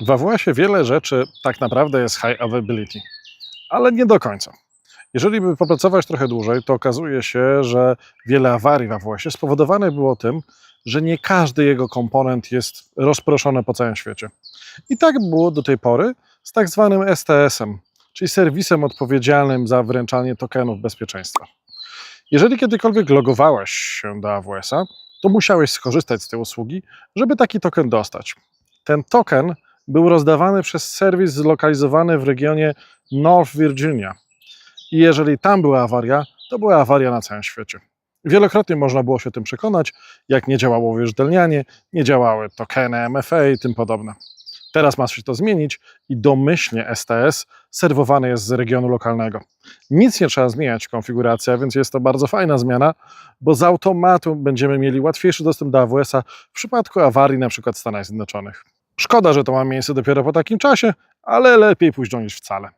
W AWS-ie wiele rzeczy tak naprawdę jest high availability, ale nie do końca. Jeżeli by popracować trochę dłużej, to okazuje się, że wiele awarii w AWS-ie spowodowane było tym, że nie każdy jego komponent jest rozproszony po całym świecie. I tak było do tej pory z tak zwanym STS-em, czyli serwisem odpowiedzialnym za wręczanie tokenów bezpieczeństwa. Jeżeli kiedykolwiek logowałeś się do AWS-a, to musiałeś skorzystać z tej usługi, żeby taki token dostać. Ten token był rozdawany przez serwis zlokalizowany w regionie North Virginia. I jeżeli tam była awaria, to była awaria na całym świecie. Wielokrotnie można było się tym przekonać, jak nie działało uwierzytelnianie, nie działały tokeny MFA i tym podobne. Teraz ma się to zmienić i domyślnie STS serwowany jest z regionu lokalnego. Nic nie trzeba zmieniać w konfiguracji, a więc jest to bardzo fajna zmiana, bo z automatu będziemy mieli łatwiejszy dostęp do AWS-a w przypadku awarii w Stanach Zjednoczonych. Szkoda, że to ma miejsce dopiero po takim czasie, ale lepiej późno niż wcale.